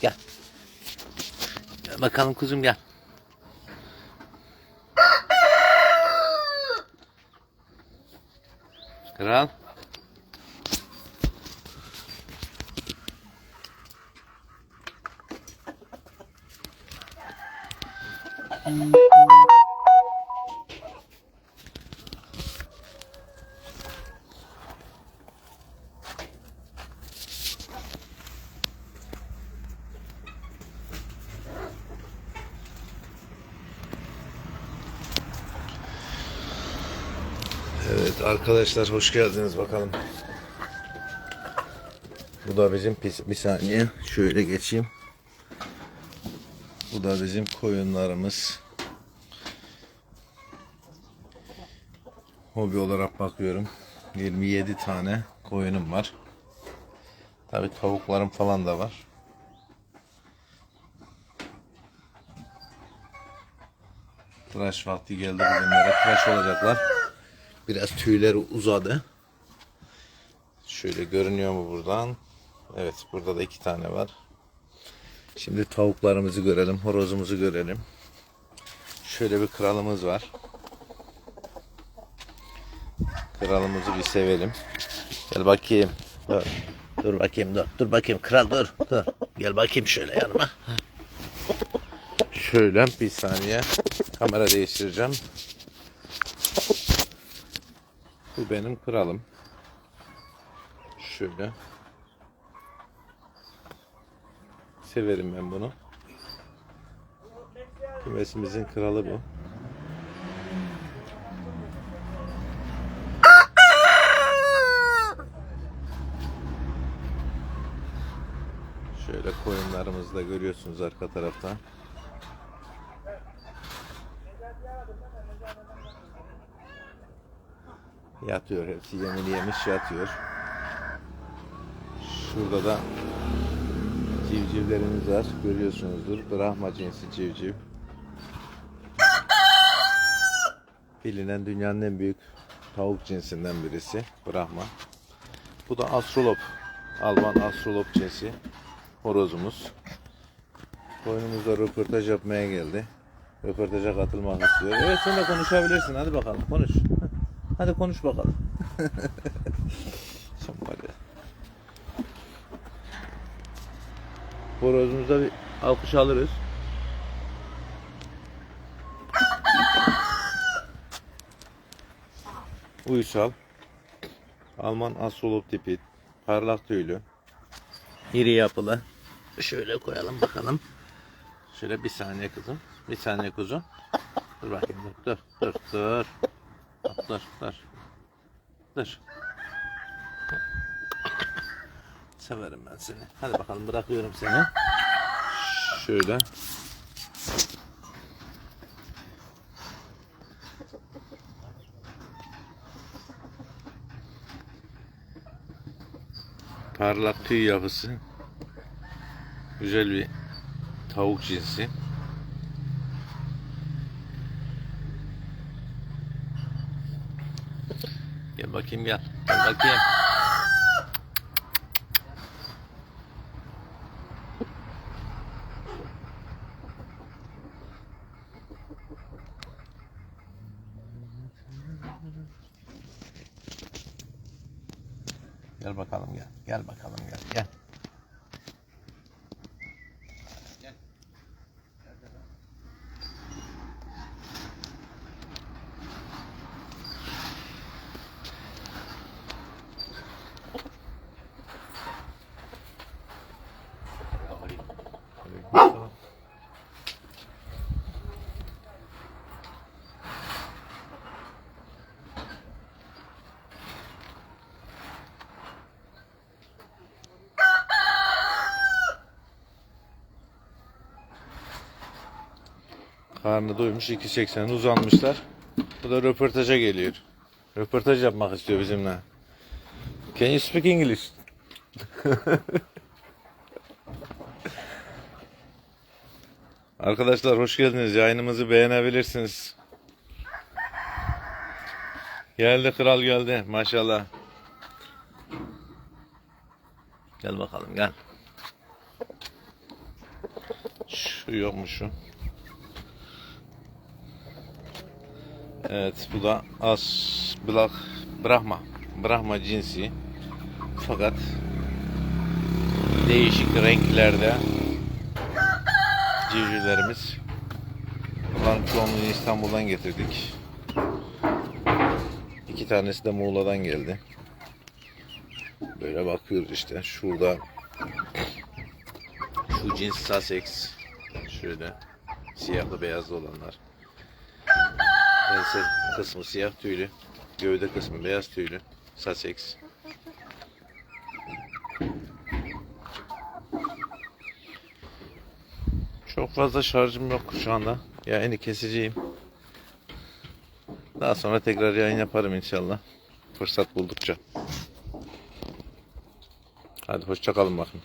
Gel. Bakalım kuzum gel. Kral. Evet arkadaşlar hoş geldiniz bakalım. Bu da bizim bir saniye şöyle geçeyim. Bu da bizim koyunlarımız. Hobi olarak bakıyorum. 27 tane koyunum var. Tabi tavuklarım falan da var. Tıraş vakti geldi bugünlere. Tıraş olacaklar. Biraz tüyleri uzadı. Şöyle görünüyor mu buradan? Evet burada da iki tane var. Şimdi tavuklarımızı görelim. Horozumuzu görelim. Şöyle bir kralımız var. Kralımızı bir sevelim. Gel bakayım. Dur. Dur bakayım dur. Dur bakayım kral dur. Dur. Gel bakayım şöyle yanıma. Şöyle bir saniye. Kamera değiştireceğim. Bu benim kralım. Şöyle. Severim ben bunu. Kümesimizin kralı bu. Şöyle koyunlarımızı da görüyorsunuz arka tarafta. Yatıyor hepsi yemini yemiş yatıyor. Şurada da civcivlerimiz var. Görüyorsunuzdur. Brahma cinsi civciv. Bilinen dünyanın en büyük tavuk cinsinden birisi. Brahma. Bu da astrolop. Alman astrolop cinsi. Horozumuz. Koyunumuzda röportaj yapmaya geldi. Röportaja katılmak istiyor. Evet sen de konuşabilirsin. Hadi bakalım konuş. Hadi konuş bakalım. Sen var ya. Bir alkış alırız. Uysal. Alman astrolog tipi. Parlak tüylü. İri yapılı. Şöyle koyalım bakalım. Şöyle bir saniye kızım. Bir saniye kuzum. Dur bakayım dur dur dur dur. Dur dur. Dur. Severim ben seni. Hadi bakalım bırakıyorum seni. Şöyle. Parlak tüy yapısı. Güzel bir tavuk cinsi. Gel bakayım gel. Gel bakayım. Gel bakalım gel. Gel bakalım gel. Gel. Karnı doymuş 2.80 uzanmışlar. Bu da röportaja geliyor. Röportaj yapmak istiyor bizimle. Can you speak English? Arkadaşlar hoş geldiniz. Yayınımızı beğenebilirsiniz. Geldi kral geldi maşallah. Gel bakalım gel. Şu yokmuş şu. Evet bu da as Black Brahma. Brahma cinsi. Fakat değişik renklerde civcivlerimiz. Bunların çoğunluğunu İstanbul'dan getirdik. İki tanesi de Muğla'dan geldi. Böyle bakıyoruz işte. Şurada şu cins Sussex. Şöyle siyahlı beyazlı olanlar. Ense kısmı siyah tüylü. Gövde kısmı beyaz tüylü. Sussex. Çok fazla şarjım yok şu anda. Yayını keseceğim. Daha sonra tekrar yayın yaparım inşallah. Fırsat buldukça. Hadi hoşça kalın bakın.